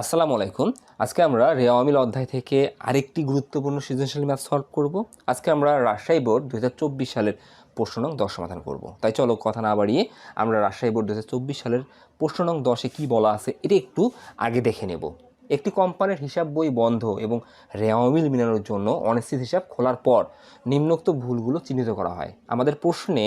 আসসালামু আলাইকুম। আজকে আমরা রেওয়ামিল অধ্যায় থেকে আরেকটি গুরুত্বপূর্ণ সৃজনশীল ম্যাথ সলভ করব। আজকে আমরা রাজশাহী বোর্ড দু হাজার চব্বিশ সালের প্রশ্ন নং দশ সমাধান করব। তাই চলো কথা না বাড়িয়ে আমরা রাজশাহী বোর্ড দু হাজার চব্বিশ সালের প্রশ্ন নং দশে কী বলা আছে এটা একটু আগে দেখে নেব। একটি কোম্পানির হিসাব বই বন্ধ এবং রেওয়ামিল মেলানোর জন্য অনিশ্চিত হিসাব খোলার পর নিম্নোক্ত ভুলগুলো চিহ্নিত করা হয়। আমাদের প্রশ্নে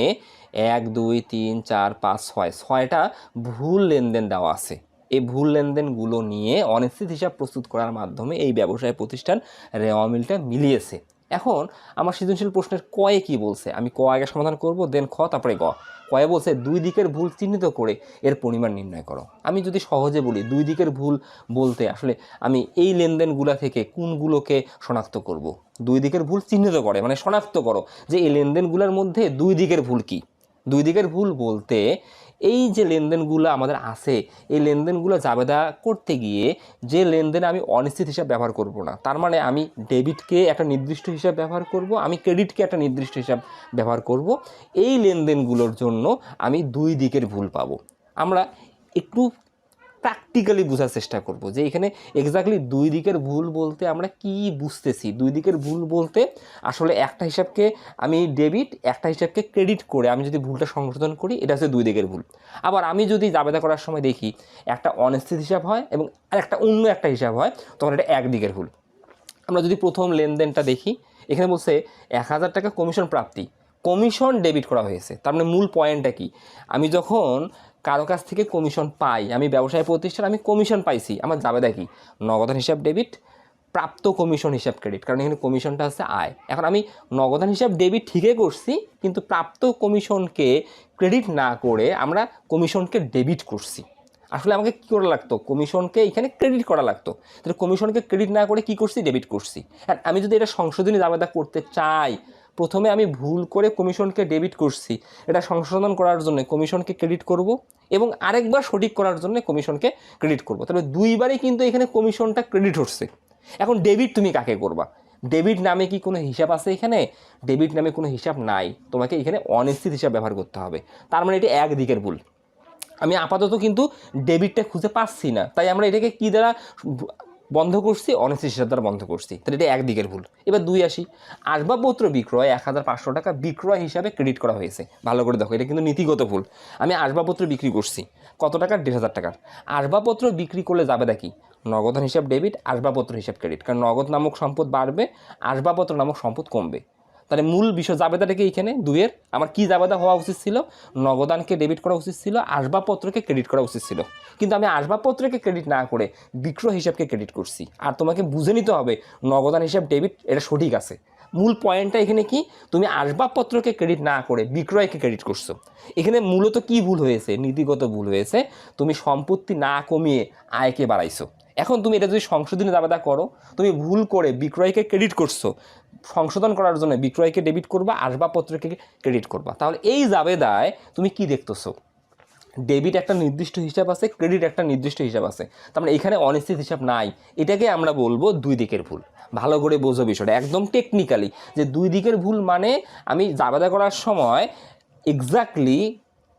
এক, দুই, তিন, চার, পাঁচ, ছয়, ছয়টা ভুল লেনদেন দেওয়া আছে। এই ভুল লেনদেনগুলো নিয়ে অনিশ্চিত হিসাব প্রস্তুত করার মাধ্যমে এই ব্যবসায় প্রতিষ্ঠান রেওয়া মিলটা মিলিয়েছে। এখন আমার সৃজনশীল প্রশ্নের কয়ে কি বলছে? আমি ক আগে সমাধান করব, দেন খ, তারপরে গ। কয়ে বলছে, দুই দিকের ভুল চিহ্নিত করে এর পরিমাণ নির্ণয় করো। আমি যদি সহজে বলি, দুই দিকের ভুল বলতে আসলে আমি এই লেনদেনগুলো থেকে কোনগুলোকে শনাক্ত করব। দুই দিকের ভুল চিহ্নিত করে মানে শনাক্ত করো যে এই লেনদেনগুলোর মধ্যে দুই দিকের ভুল কি? দুই দিকের ভুল বলতে এই যে লেনদেনগুলো আমাদের আছে, এই লেনদেনগুলো জাবেদা করতে গিয়ে যে লেনদেন আমি অনিশ্চিত হিসাব ব্যবহার করব না। তার মানে আমি ডেবিটকে একটা নির্দিষ্ট হিসাব ব্যবহার করব, আমি ক্রেডিটকে একটা নির্দিষ্ট হিসাব ব্যবহার করব। এই লেনদেনগুলোর জন্য আমি দুই দিকের ভুল পাবো। আমরা একটু প্র্যাকটিক্যালি বোঝার চেষ্টা করব যে এখানে এক্স্যাক্টলি দুই দিকের ভুল বলতে আমরা কি বুঝতেছি? দুই দিকের ভুল বলতে আসলে একটা হিসাবকে আমি ডেবিট একটা হিসাবকে ক্রেডিট করে আমি যদি ভুলটা সংশোধন করি, এটা হচ্ছে দুই দিকের ভুল। আবার আমি যদি জাবেদা করার সময় দেখি একটা অনিশ্চিত হিসাব হয় এবং আর একটা অন্য একটা হিসাব হয়, তখন এটা এক দিকের ভুল। আমরা যদি প্রথম লেনদেনটা দেখি, এখানে বলছে এক হাজার টাকা কমিশন প্রাপ্তি। কমিশন ডেবিট করা হয়েছে। তার মানে মূল পয়েন্টটা কি? আমি যখন কারও কাছ থেকে কমিশন পাই, আমি ব্যবসায় প্রতিষ্ঠান, আমি কমিশন পাইছি। আমার যাবে দেখি নগদান হিসাব ডেবিট প্রাপ্ত কমিশন হিসাব ক্রেডিট কারণ এখানে কমিশনটা আছে আয়। এখন আমি নগদান হিসাব ডেবিট ঠিকই করছি, কিন্তু প্রাপ্ত কমিশনকে ক্রেডিট না করে আমরা কমিশনকে ডেবিট করছি। আসলে আমাকে কী করা লাগতো? কমিশনকে এখানে ক্রেডিট করা লাগতো। তাহলে কমিশনকে ক্রেডিট না করে কি করছি? ডেবিট করছি। আর আমি যদি এটা সংশোধনী দাবাদা করতে চাই প্রথমে আমি ভুল করে কমিশনকে ডেবিট করছি। এটা সংশোধন করার জন্য কমিশনকে ক্রেডিট করব এবং আরেকবার সঠিক করার জন্য কমিশনকে ক্রেডিট করব। তবে দুইবারই কিন্তু এখানে কমিশনটা ক্রেডিট হচ্ছে। এখন ডেবিট তুমি কাকে করবা? ডেবিট নামে কি কোনো হিসাব আছে এখানে? ডেবিট নামে কোনো হিসাব নাই। তোমাকে এখানে অনিশ্চিত হিসাব ব্যবহার করতে হবে। তার মানে এটি একদিকের ভুল। আমি আপাতত কিন্তু ডেবিটটা খুঁজে পাচ্ছি না। তাই আমরা এটাকে কী দ্বারা বন্ধ করছি অনিশ্চিত দ্বারা বন্ধ করছি। তাহলে এটা একদিকের ভুল। এবার দুই আসি। আসবাবপত্র বিক্রয় এক হাজার পাঁচশো টাকা বিক্রয় হিসাবে ক্রেডিট করা হয়েছে। ভালো করে দেখো, এটা কিন্তু নীতিগত ভুল। আমি আসবাবপত্র বিক্রি করছি, কত টাকা দেড় হাজার টাকার। আসবাবপত্র বিক্রি করলে যাবে দেখি নগদান হিসাব ডেবিট আসবাবপত্র হিসাব ক্রেডিট কারণ নগদ নামক সম্পদ বাড়বে, আসবাবপত্র নামক সম্পদ কমবে। তাহলে মূল বিষয় জাবেদাটা কি এখানে দুইয়ের। আমার কি জাবেদা হওয়া উচিত ছিল? নগদানকে ডেবিট করা উচিত ছিল, আসবাবপত্রকে ক্রেডিট করা উচিত ছিল। কিন্তু আমি আসবাবপত্রকে ক্রেডিট না করে বিক্রয় হিসাবকে ক্রেডিট করছি। আর তোমাকে বুঝে নিতে হবে, নগদান হিসাব ডেবিট এটা সঠিক আছে। মূল পয়েন্টটা এখানে কি? তুমি আসবাবপত্রকে ক্রেডিট না করে বিক্রয়কে ক্রেডিট করছ। এখানে মূলত কি ভুল হয়েছে? নীতিগত ভুল হয়েছে। তুমি সম্পত্তি না কমিয়ে আয়কে বাড়াইছো। এখন তুমি এটা যদি সংশোধনী দাবাদা করো, তুমি ভুল করে বিক্রয়কে ক্রেডিট করছ সংশোধন করার জন্য বিক্রয়কে ডেবিট করবা, আসবাবপত্রকে ক্রেডিট করবা। তাহলে এই জাবেদায় তুমি কি দেখতেছো? ডেবিট একটা নির্দিষ্ট হিসাব আছে ক্রেডিট একটা নির্দিষ্ট হিসাব আছে। তার মানে এখানে অনিশ্চিত হিসাব নাই। এটাকে আমরা বলব দুই দিকের ভুল। ভালো করে বোঝো বিষয়টা। একদম টেকনিক্যালি যে দুই দিকের ভুল মানে আমি জাবেদা করার সময় এক্স্যাক্টলি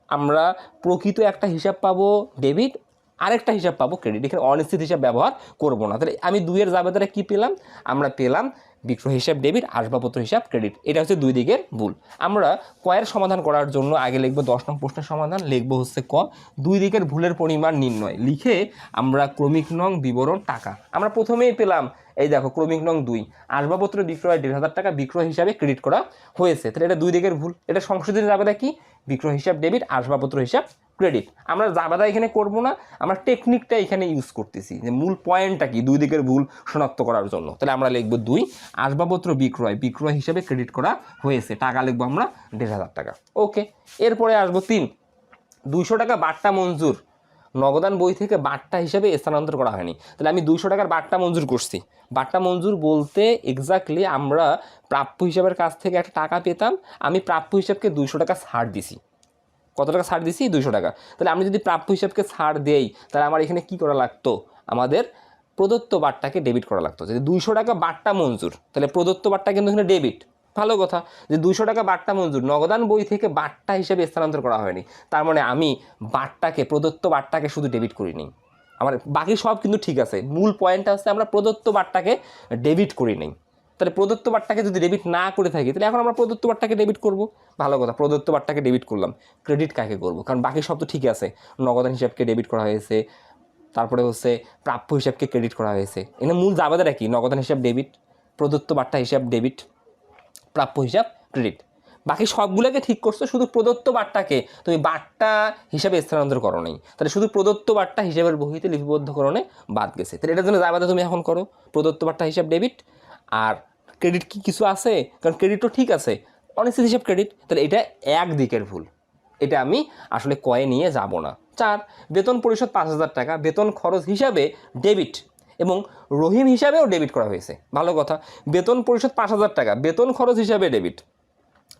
আমরা প্রকৃত একটা হিসাব পাবো ডেবিট আরেকটা হিসাব পাবো ক্রেডিট এখানে অনিশ্চিত হিসাব ব্যবহার করব না। তাহলে আমি দুইয়ের জাবেদারে কী পেলাম? আমরা পেলাম বিক্রয় হিসাব, ডেবিট, আসবাবপত্র হিসাব, ক্রেডিট। এটা হচ্ছে দুই দিকের ভুল। আমরা কয়ের সমাধান করার জন্য আগে লিখব দশ নং প্রশ্নের সমাধান, লিখব হচ্ছে ক। দুই দিকের ভুলের পরিমাণ নির্ণয়। লিখে আমরা ক্রমিক নং বিবরণ, টাকা। আমরা প্রথমেই পেলাম, এই দেখো, ক্রমিক নং দুই। আসবাবপত্র বিক্রয়, দেড় হাজার টাকা বিক্রয় হিসাবে ক্রেডিট করা হয়েছে। তাহলে এটা দুই দিকের ভুল। এটা সংশোধনী জাবেদা কি? বিক্রয় হিসাব, ডেবিট, আসবাবপত্র হিসাব, ক্রেডিট। আমরা জাবেদা এখানে করব না। আমরা টেকনিকটা এখানে ইউজ করতেছি যে মূল পয়েন্টটা কি? দুই দিকের ভুল শনাক্ত করার জন্য। তাহলে আমরা লিখব দুই। আসবাবপত্র বিক্রয় বিক্রয় হিসাবে ক্রেডিট করা হয়েছে। টাকা লিখব আমরা দেড় হাজার টাকা। ওকে, এরপরে আসব তিন। দুইশো টাকা বাট্টা মঞ্জুর। নগদান বই থেকে বাট্টা হিসাবে স্থানান্তর করা হয়নি। তাহলে আমি দুইশো টাকার বাট্টা মঞ্জুর করছি। বাট্টা মঞ্জুর বলতে এক্স্যাক্টলি আমরা প্রাপ্য হিসাবের কাছ থেকে একটা টাকা পেতাম। আমি প্রাপ্য হিসাবকে দুইশো টাকা ছাড় দিছি। কত টাকা ছাড় দিছি? দুশো টাকা। তাহলে আমি যদি প্রাপ্য হিসাবকে ছাড় দেই, তাহলে আমার এখানে কি করা লাগতো? আমাদের প্রদত্ত বারটাকে ডেবিট করা লাগতো। যদি দুইশো টাকা বারটা মঞ্জুর, তাহলে প্রদত্ত বারটা কিন্তু এখানে ডেবিট ভালো কথা। যে দুশো টাকা বারটা মঞ্জুর, নগদান বই থেকে বারটা হিসেবে স্থানান্তর করা হয়নি। তার মানে আমি বারটাকে, প্রদত্ত বারটাকে শুধু ডেবিট করিনি। আমার বাকি সব কিন্তু ঠিক আছে। মূল পয়েন্টটা হচ্ছে আমরা প্রদত্ত বারটাকে ডেবিট করি নেই। তাহলে প্রদত্ত বারটাকে যদি ডেবিট না করে থাকি, তাহলে এখন আমরা প্রদত্ত বারটাকে ডেবিট করব? ভালো কথা, প্রদত্ত বারটাকে ডেবিট করলাম। ক্রেডিট কাকে করব? কারণ বাকি সব তো ঠিক আছে। নগদান হিসাবকে ডেবিট করা হয়েছে। তারপরে হচ্ছে প্রাপ্য হিসাবকে ক্রেডিট করা হয়েছে। এখানে মূল জাবেদাটা কি? নগদান হিসাব ডেবিট প্রদত্ত বার্তা হিসাব ডেবিট প্রাপ্য হিসাব ক্রেডিট বাকি সবগুলোকে ঠিক করছ, শুধু প্রদত্ত বার্তাকে। তুমি বার্তা হিসাবে স্থানান্তর করো নাই তাহলে শুধু প্রদত্ত বার্তা হিসাবের বহিতে লিপিবদ্ধকরণে বাদ গেছে। তাহলে এটার জন্য জাবেদা তুমি এখন করো, প্রদত্ত বার্তা হিসাব ডেবিট আর ক্রেডিট কি কিছু আছে? কারণ ক্রেডিট তো ঠিক আছে। অনিশ্চিত হিসাব ক্রেডিট তাহলে এটা এক দিকের ভুল। এটা আমি আসলে কয়ে নিয়ে যাব না। চার, বেতন পরিশোধ পাঁচ হাজার টাকা, বেতন খরচ হিসাবে ডেবিট এবং রহিম হিসাবেও ডেবিট করা হয়েছে। ভালো কথা, বেতন পরিশোধ পাঁচ হাজার টাকা, বেতন খরচ হিসাবে ডেবিট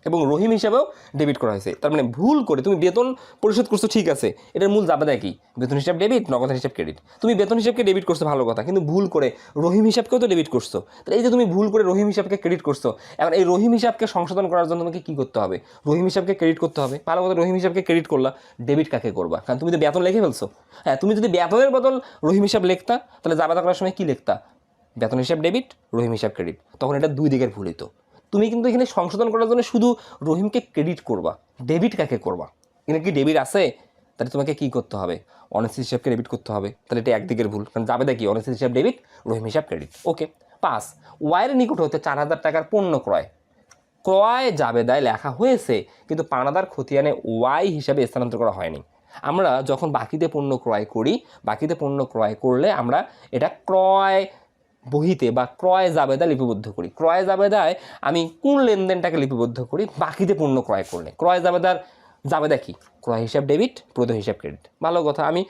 এবং রহিম হিসাবেও ডেবিট করা হয়েছে। তার মানে ভুল করে তুমি বেতন পরিশোধ করছ, ঠিক আছে। এটার মূল জাবেদা কি? বেতন হিসাব ডেবিট নগদ হিসাব ক্রেডিট তুমি বেতন হিসাবকে ডেবিট করছ, ভালো কথা। কিন্তু ভুল করে রহিম হিসাবকেও তো ডেবিট করছ। তাহলে এই যে তুমি ভুল করে রহিম হিসাবকে ক্রেডিট করছ এখন এই রহিম হিসাবকে সংশোধন করার জন্য তোমাকে কী করতে হবে? রহিম হিসাবকে ক্রেডিট করতে হবে। ভালো কথা, রহিম হিসাবকে ক্রেডিট করলা। ডেবিট কাকে করবা? কারণ তুমি তো বেতন লিখে ফেলছো। হ্যাঁ তুমি যদি বেতনের বদল রহিম হিসাব লিখতা, তাহলে জাবেদা করার সময় কী লিখতা? বেতন হিসাব ডেবিট রহিম হিসাব ক্রেডিট তখন এটা দুই দিকের ভুল হইতো। তুমি কিন্তু এখানে সংশোধন করার জন্য শুধু রহিমকে ক্রেডিট করবা ডেবিট কাকে করবা? এখানে কি ডেবিট আছে? তাহলে তোমাকে কি করতে হবে? অনেস্ট হিসাবকে ডেবিট করতে হবে। তাহলে এটা একদিকের ভুল, কারণ যাবে দেখি অনেস্ট হিসাব ডেবিট রহিম হিসাব ক্রেডিট ওকে পাস। ওয়াইয়ের নিকট হতে চার হাজার টাকার পণ্য ক্রয়। ক্রয় জাবেদায় লেখা হয়েছে, কিন্তু পানাদার খতিয়ানে ওয়াই হিসাবে স্থানান্তর করা হয়নি। আমরা যখন বাকিতে পণ্য ক্রয় করি, বাকিতে পণ্য ক্রয় করলে আমরা এটা ক্রয় বহিতে বা ক্রয় জাবেদা লিপিবদ্ধ করি। ক্রয় জাবেদায় আমি কোন লেনদেনটাকে লিপিবদ্ধ করি? বাকিতে পণ্য ক্রয় করলে। ক্রয় জাবেদার জাবেদা কি? ক্রয় হিসাব ডেবিট প্রদ হিসাব ক্রেডিট। ভালো কথা, আমি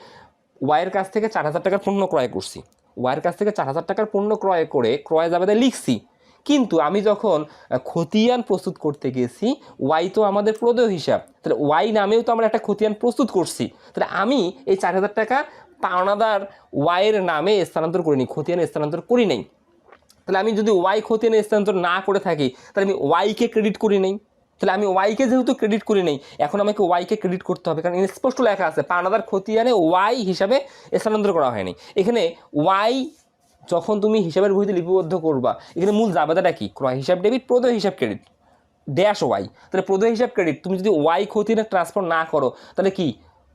ওয়াইয়ের কাছ থেকে চার হাজার টাকার পণ্য ক্রয় করছি। ওয়াইয়ের কাছ থেকে চার হাজার টাকার পণ্য ক্রয় করে ক্রয় জাবেদায় লিখছি। কিন্তু আমি যখন খতিয়ান প্রস্তুত করতে গেছি, ওয়াই তো আমাদের প্রদেয় হিসাব। তাহলে ওয়াই নামেও তো আমরা একটা খতিয়ান প্রস্তুত করছি। তাহলে আমি এই চার হাজার টাকা পাওনাদার ওয়াইয়ের নামে স্থানান্তর করিনি, খতিয়ানে স্থানান্তর করি নাই তাহলে আমি যদি ওয়াই খতিয়ানে স্থানান্তর না করে থাকি, তাহলে আমি ওয়াইকে ক্রেডিট করি নাই? তাহলে আমি ওয়াইকে যেহেতু ক্রেডিট করি নাই, এখন আমাকে ওয়াইকে ক্রেডিট করতে হবে, কারণ স্পষ্ট লেখা আছে, পাওনাদার খতিয়ানে ওয়াই হিসাবে স্থানান্তর করা হয়নি। এখানে ওয়াই যখন তুমি হিসাবের বইতে লিপিবদ্ধ করবা, এখানে মূল জাবেদাটা কি? ক্রয় হিসাব ডেবিট প্রদয় হিসাব ক্রেডিট ড্যাশ ওয়াই। তাহলে প্রদয় হিসাব ক্রেডিট তুমি যদি ওয়াই খতিয়ানে ট্রান্সফার না করো, তাহলে কি?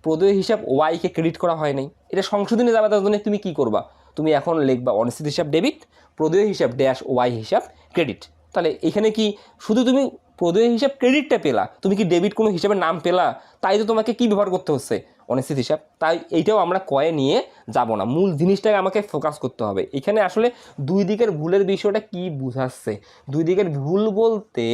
প্রদয় হিসাব ওয়াইকে ক্রেডিট করা হয় নাই। এটা সংশোধনে জাবেদার জন্য তুমি কি করবা? তুমি এখন লিখবা অনিশ্চিত হিসাব ডেবিট প্রদেয় হিসাব ড্যাশ ওয়াই হিসাব ক্রেডিট তাহলে এখানে কি শুধু তুমি প্রদেয় হিসাব ক্রেডিটটা পেলা, তুমি কি ডেবিট কোনো হিসাবে নাম পেলা? তাই তো তোমাকে কী ব্যবহার করতে হচ্ছে? অনিশ্চিত হিসাব, তাই এইটাও আমরা কয়ে নিয়ে যাব না। মূল জিনিসটাকে আমাকে ফোকাস করতে হবে। এখানে আসলে দুই দিকের ভুলের বিষয়টা কি বুঝাচ্ছে? দুই দিকের ভুল বলতে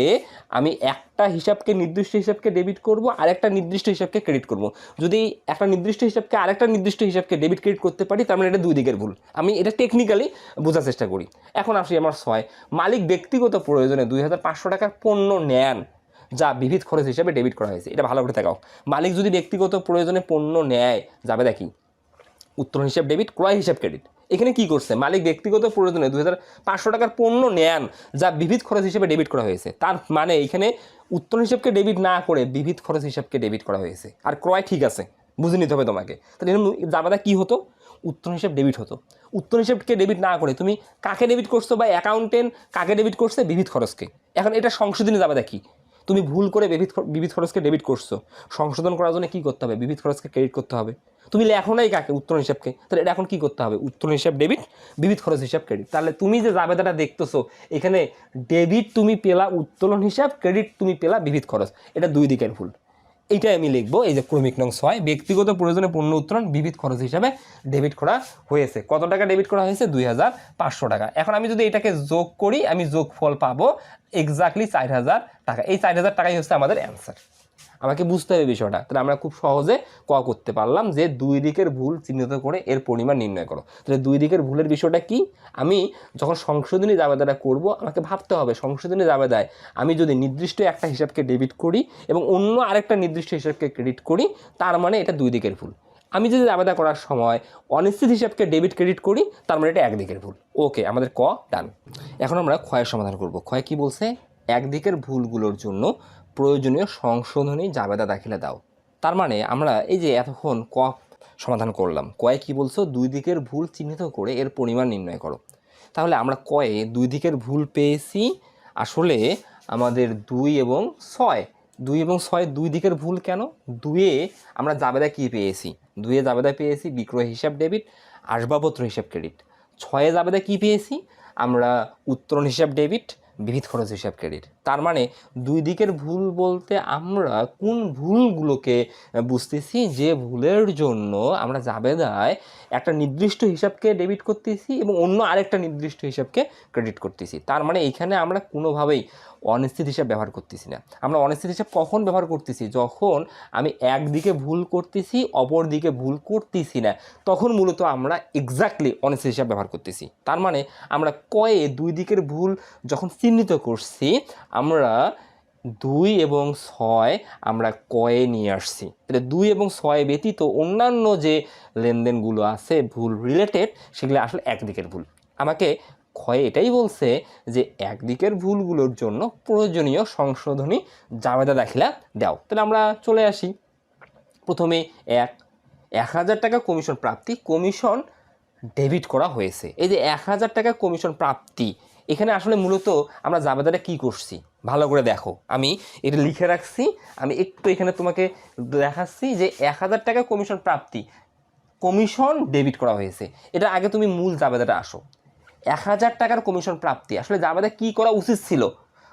আমি একটা হিসাবকে নির্দিষ্ট হিসাবকে ডেবিট করব আর একটা নির্দিষ্ট হিসাবকে ক্রেডিট করব। যদি একটা নির্দিষ্ট হিসাবকে আরেকটা নির্দিষ্ট হিসাবকে ডেবিট ক্রেডিট করতে পারি, তার মানে এটা দুই দিকের ভুল। আমি এটা টেকনিক্যালি বোঝার চেষ্টা করি। এখন আসি আমার ছয়। মালিক ব্যক্তিগত প্রয়োজনে দুই হাজার পাঁচশো টাকার পণ্য নেন। যা বিবিধ খরচ হিসাবে ডেবিট করা হয়েছে। এটা ভালো করে দেখাও। মালিক যদি ব্যক্তিগত প্রয়োজনে পণ্য নেয়, যাবে দেখি। উত্তোলন হিসাব ডেবিট ক্রয় হিসাব ক্রেডিট এখানে কি করছে? মালিক ব্যক্তিগত প্রয়োজনে দু হাজার পাঁচশো টাকার পণ্য নেন, যা বিবিধ খরচ হিসেবে ডেবিট করা হয়েছে। তার মানে এখানে উত্তোলন হিসাবকে ডেবিট না করে বিবিধ খরচ হিসাবকে ডেবিট করা হয়েছে। আর ক্রয় ঠিক আছে, বুঝে নিতে হবে তোমাকে। তাহলে জাবাদা কী হতো? উত্তর হিসাব ডেবিট হতো। উত্তর হিসেবকে ডেবিট না করে তুমি কাকে ডেবিট করছ বা অ্যাকাউন্টেন্ট কাকে ডেবিট করছে? বিবিধ খরচকে। এখন এটা সংশোধনী জাবাদা কি তুমি ভুল করে বিবিধ বিবিধ খরচকে ডেবিট করছ। সংশোধন করার জন্য কী করতে হবে? বিবিধ খরচকে ক্রেডিট করতে হবে। তুমি লেখো নাই কাকে? উত্তর হিসাবকে? তাহলে এটা এখন কী করতে হবে? উত্তর হিসাব ডেবিট বিবিধ খরচ হিসাব ক্রেডিট তাহলে তুমি যে জাবেদাটা দেখতেছো, এখানে ডেবিট তুমি পেলা, উত্তোলন হিসাব ক্রেডিট তুমি পেলা, বিবিধ খরচ। এটা দুই দিকের ভুল। এইটাই আমি লিখব, এই যে ক্রমিক নং ছয়, ব্যক্তিগত প্রয়োজনে পণ্য উত্তোলন, বিবিধ খরচ হিসাবে ডেবিট করা হয়েছে। কত টাকা ডেবিট করা হয়েছে? দুই হাজার পাঁচশো টাকা। এখন আমি যদি এটাকে যোগ করি, আমি যোগ ফল পাবো এক্স্যাক্টলি চার হাজার টাকা। এই চার হাজার টাকাই হচ্ছে আমাদের অ্যান্সার আমাকে বুঝতে হবে বিষয়টা। তাহলে আমরা খুব সহজে ক করতে পারলাম যে দুই দিকের ভুল চিহ্নিত করে এর পরিমাণ নির্ণয় করো। তাহলে দুই দিকের ভুলের বিষয়টা কি? আমি যখন সংশোধনী জাবেদাটা করব, আমাকে ভাবতে হবে সংশোধনী জাবেদায় আমি যদি নির্দিষ্ট একটা হিসাবকে ডেবিট করি এবং অন্য আরেকটা নির্দিষ্ট হিসাবকে ক্রেডিট করি, তার মানে এটা দুই দিকের ভুল। আমি যদি আবেদা করার সময় অনিশ্চিত হিসাবকে ডেবিট ক্রেডিট করি, তার মানে এটা একদিকের ভুল। ওকে, আমাদের ক? ডান। এখন আমরা ক্ষয়ের সমাধান করব। ক্ষয় কি বলছে? একদিকের ভুলগুলোর জন্য প্রয়োজনীয় সংশোধনী জাবেদা দাখিলে দাও। তার মানে আমরা এই যে এতক্ষণ ক সমাধান করলাম, কয়ে কি বলছো? দুই দিকের ভুল চিহ্নিত করে এর পরিমাণ নির্ণয় করো। তাহলে আমরা কয়ে দুই দিকের ভুল পেয়েছি, আসলে আমাদের দুই এবং ছয়। দুই এবং ছয় দুই দিকের ভুল কেন? দুয়ে আমরা জাবেদা কী পেয়েছি? দুয়ে জাবেদা পেয়েছি বিক্রয় হিসাব ডেবিট, আসবাবপত্র হিসাব ক্রেডিট। ছয়ে জাবেদা কী পেয়েছি? আমরা উত্তরণ হিসাব ডেবিট বিবিধ খরচ হিসাব ক্রেডিট। তার মানে দুই দিকের ভুল বলতে আমরা কোন ভুলগুলোকে বুঝতেছি? যে ভুলের জন্য আমরা জাবেদায় একটা নির্দিষ্ট হিসাবকে ডেবিট করতেছি এবং অন্য আরেকটা নির্দিষ্ট হিসাবকে ক্রেডিট করতেছি। তার মানে এইখানে আমরা কোনোভাবেই অনিশ্চিত হিসাব ব্যবহার করতেছি না। আমরা অনিশ্চিত হিসাব কখন ব্যবহার করতেছি? যখন আমি একদিকে ভুল করতেছি, অপর দিকে ভুল করতেছি না, তখন মূলত আমরা এক্স্যাক্টলি অনিশ্চিত হিসাব ব্যবহার করতেছি। তার মানে আমরা কয়ে দুই দিকের ভুল যখন চিহ্নিত করছি, আমরা দুই এবং ছয় আমরা কয়ে নিয়ে আসছি। তাহলে দুই এবং ছয় ব্যতীত অন্যান্য যে লেনদেনগুলো আছে, ভুল রিলেটেড সেগুলো আসলে একদিকের ভুল। আমাকে ক্ষয় এটাই বলছে যে একদিকের ভুলগুলোর জন্য প্রয়োজনীয় সংশোধনী জাবেদা দাখিলা দাও। তাহলে আমরা চলে আসি। প্রথমে এক এক হাজার টাকা কমিশন প্রাপ্তি, কমিশন ডেবিট করা হয়েছে। এই যে এক হাজার টাকা কমিশন প্রাপ্তি এখানে আসলে মূলত আমরা জাবেদাটা কি করছি? ভালো করে দেখো। আমি এটা লিখে রাখছি। আমি একটু এখানে তোমাকে দেখাচ্ছি যে এক হাজার টাকা কমিশন প্রাপ্তি কমিশন ডেবিট করা হয়েছে। এটা আগে তুমি মূল জাবেদাটা আসো। এক হাজার টাকার কমিশন প্রাপ্তি। আসলে জাবেদা কি করা উচিত ছিল?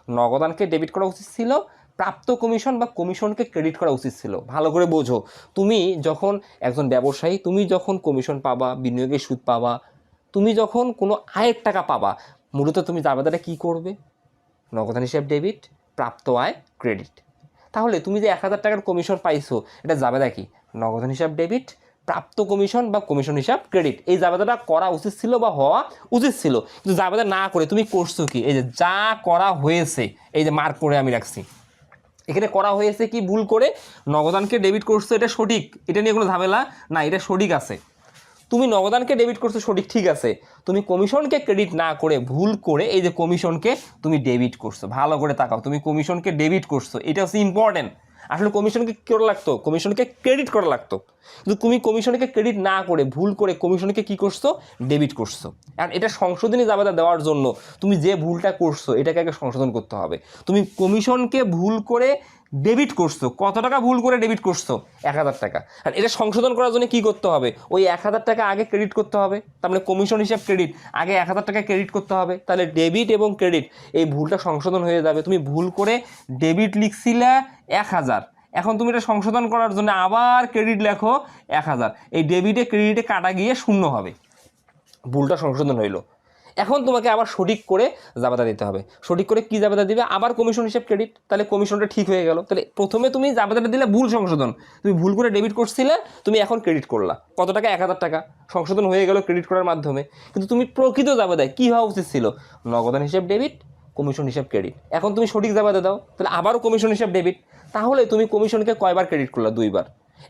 নগদানকে ডেবিট করা উচিত ছিল, প্রাপ্ত কমিশন বা কমিশনকে ক্রেডিট করা উচিত ছিল। ভালো করে বোঝো। তুমি যখন একজন ব্যবসায়ী, তুমি যখন কমিশন পাবা, বিনিয়োগের সুদ পাবা, তুমি যখন কোনো আয়ের টাকা পাবা মূলত তুমি জাবেদাটা কি করবে? নগদান হিসাব ডেবিট প্রাপ্ত আয়, ক্রেডিট। তাহলে তুমি যে এক হাজার টাকার কমিশন পাইছো, এটা জাবেদা কি? নগদান হিসাব ডেবিট প্রাপ্ত কমিশন বা কমিশন হিসাব, ক্রেডিট। এই জাবেদাটা করা উচিত ছিল বা হওয়া উচিত ছিল। কিন্তু জাবেদা না করে তুমি করছ কি? এই যে যা করা হয়েছে, এই যে মার্ক করে আমি রাখছি। এখানে করা হয়েছে কি? ভুল করে নগদানকে ডেবিট করছ, এটা সঠিক। এটা নিয়ে কোনো ঝামেলা না এটা সঠিক আছে। তুমি নগদানকে ডেবিট করছ, সঠিক, ঠিক আছে। তুমি কমিশনকে ক্রেডিট না করে, ভুল করে এই যে কমিশনকে তুমি ডেবিট করছ, ভালো করে তাকাও। তুমি কমিশনকে ডেবিট করছ, এটা হচ্ছে ইম্পর্টেন্ট আসলে কমিশনকে কী করা লাগতো? কমিশনকে ক্রেডিট করা লাগতো। কিন্তু তুমি কমিশনকে ক্রেডিট না করে, ভুল করে কমিশনকে কি করছ? ডেবিট করছ। আর এটা সংশোধনী জাবেদা দেওয়ার জন্য তুমি যে ভুলটা করছ, এটাকে আগে সংশোধন করতে হবে। তুমি কমিশনকে ভুল করে ডেবিট করছ? কত টাকা ভুল করে ডেবিট করছ? এক হাজার টাকা। আর এটা সংশোধন করার জন্য কি করতে হবে? ওই এক হাজার টাকা আগে ক্রেডিট করতে হবে। তার মানে কমিশন হিসাব ক্রেডিট আগে এক হাজার টাকা ক্রেডিট করতে হবে। তাহলে ডেবিট এবং ক্রেডিট এই ভুলটা সংশোধন হয়ে যাবে। তুমি ভুল করে ডেবিট লিখছিলে এক হাজার। এখন তুমি এটা সংশোধন করার জন্য আবার ক্রেডিট লেখো এক হাজার। এই ডেবিটে ক্রেডিটে কাটা গিয়ে শূন্য হবে। ভুলটা সংশোধন হইল। এখন তোমাকে আবার সঠিক করে জাবেদা দিতে হবে। সঠিক করে কি জাবেদা দিবে? আবার কমিশন হিসেব ক্রেডিট তাহলে কমিশনটা ঠিক হয়ে গেল। তাহলে প্রথমে তুমি জাবেদাটা দিলে ভুল সংশোধন। তুমি ভুল করে ডেবিট করছিলে, তুমি এখন ক্রেডিট করলা। কত টাকা? এক হাজার টাকা। সংশোধন হয়ে গেল ক্রেডিট করার মাধ্যমে। কিন্তু তুমি প্রকৃত জাবেদায় কী হওয়া উচিত ছিল? নগদান হিসেব ডেবিট কমিশন হিসাব ক্রেডিট এখন তুমি সঠিক জাবেদা দাও, তাহলে আবারও কমিশন হিসাব ডেবিট তাহলে তুমি কমিশনকে কয়বার ক্রেডিট করলা? দুইবার।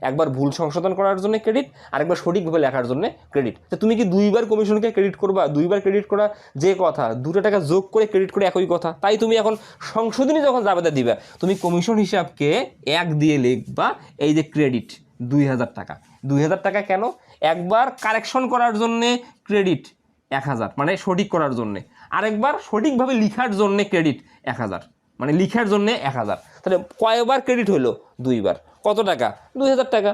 একবার ভুল সংশোধন করার জন্য ক্রেডিট আরেকবার সঠিকভাবে লেখার জন্য ক্রেডিট তো তুমি কি দুইবার কমিশনকে ক্রেডিট করবা? দুইবার ক্রেডিট করা যে কথা, দুটো টাকা যোগ করে ক্রেডিট করে একই কথা। তাই তুমি এখন সংশোধনী যখন জাবেদা দিবা, তুমি কমিশন হিসাবকে এক দিয়ে লিখবা এই যে ক্রেডিট দুই হাজার টাকা। দুই হাজার টাকা কেন? একবার কারেকশন করার জন্যে ক্রেডিট এক হাজার মানে সঠিক করার জন্যে। আরেকবার সঠিকভাবে লিখার জন্যে ক্রেডিট এক হাজার মানে লিখার জন্যে এক হাজার। তাহলে কয়বার ক্রেডিট হলো? দুইবার। কত টাকা? দুই হাজার টাকা।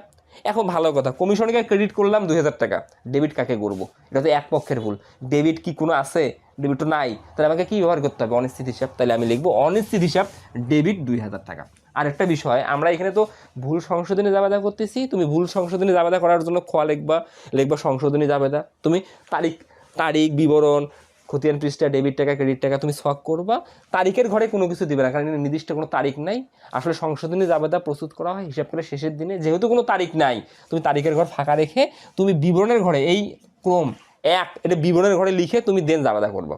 এখন ভালো কথা কমিশনকে ক্রেডিট করলাম দুই হাজার টাকা। ডেবিট কাকে করব? এটা তো এক পক্ষের ভুল। ডেবিট কি কোনো আছে? ডেবিট তো নাই। তাহলে আমাকে কী ব্যবহার করতে হবে? অনিশ্চিত হিসাব। তাহলে আমি লিখব অনিশ্চিত হিসাব ডেবিট দুই হাজার টাকা। আরেকটা বিষয়, আমরা এখানে তো ভুল সংশোধনী জাবেদা করতেছি। তুমি ভুল সংশোধনী জাবেদা করার জন্য খ লিখবা লিখবা সংশোধনী জাবেদা। তুমি তারিখ তারিখ, বিবরণ খতিয়ান পৃষ্ঠা ডেবিট টাকা ক্রেডিট টাকা তুমি ছক করবা। তারিখের ঘরে কোনো কিছু দিবে না, কারণ নির্দিষ্ট কোনো তারিখ নাই। আসলে সংশোধনী জাবেদা প্রস্তুত করা হয়, হিসাব করে শেষের দিনে। যেহেতু কোনো তারিখ নাই, তুমি তারিখের ঘর ফাঁকা রেখে তুমি বিবরণের ঘরে, এই ক্রম এক এটা বিবরণের ঘরে লিখে তুমি দেন জাবেদা করব।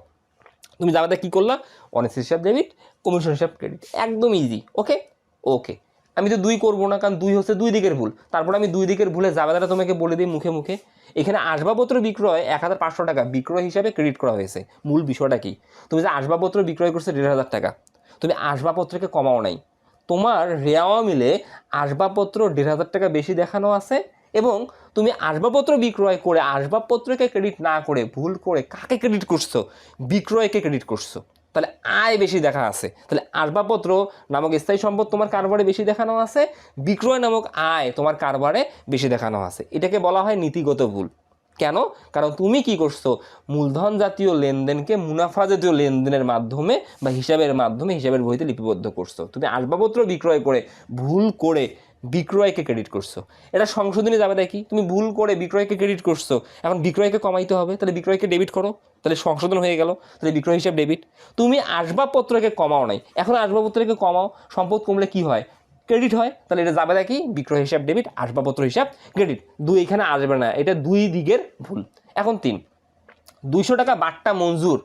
তুমি জাবেদা কী করলা? অনেস্ট হিসাব ডেবিট কমিশন হিসাব ক্রেডিট একদম ইজি ওকে ওকে আমি তো দুই করব না, কারণ দুই হচ্ছে দুই দিকের ভুল। তারপর আমি দুই দিকের ভুলে জাবেদাটা তোমাকে বলে দিই মুখে মুখে। এখানে আসবাবপত্র বিক্রয় এক হাজার পাঁচশো টাকা, বিক্রয় হিসাবে ক্রেডিট করা হয়েছে। মূল বিষয়টা কি? তুমি যে আসবাবপত্র বিক্রয় করছ দেড় হাজার টাকা, তুমি আসবাবপত্রকে কমাও নাই। তোমার রেওয়া মিলে আসবাবপত্র দেড় হাজার টাকা বেশি দেখানো আছে এবং তুমি আসবাবপত্র বিক্রয় করে, আসবাবপত্রকে ক্রেডিট না করে, ভুল করে কাকে ক্রেডিট করছ? বিক্রয়কে ক্রেডিট করছ। তাহলে আয় বেশি দেখা আছে। তাহলে আসবাবপত্র নামক স্থায়ী সম্পদ তোমার কারবারে বেশি দেখানো আছে, বিক্রয় নামক আয় তোমার কারবারে বেশি দেখানো আছে। এটাকে বলা হয় নীতিগত ভুল। কেন? কারণ তুমি কি করছ? মূলধন জাতীয় লেনদেনকে মুনাফা জাতীয় লেনদেনের মাধ্যমে বা হিসাবের মাধ্যমে হিসাবের বইতে লিপিবদ্ধ করছ। তুমি আসবাবপত্র বিক্রয় করে, ভুল করে বিক্রয়কে ক্রেডিট করছ। এটা সংশোধনী যাবে দেখি তুমি ভুল করে বিক্রয়কে ক্রেডিট করছ। এখন বিক্রয়কে কমাইতে হবে, তাহলে বিক্রয়কে ডেবিট করো। তাহলে সংশোধন হয়ে গেল, তাহলে বিক্রয় হিসাব ডেবিট তুমি আসবাবপত্রকে কমাও নাই। এখন আসবাবপত্রকে কমাও, সম্পদ কমলে কি হয়? ক্রেডিট হয়। তাহলে এটা যাবে নাকি বিক্রয় হিসাব ডেবিট আসবাবপত্র হিসাব ক্রেডিট দুই এখানে আসবে না, এটা দুই দিকের ভুল। এখন তিন, দুইশো টাকা বাট্টা মঞ্জুর,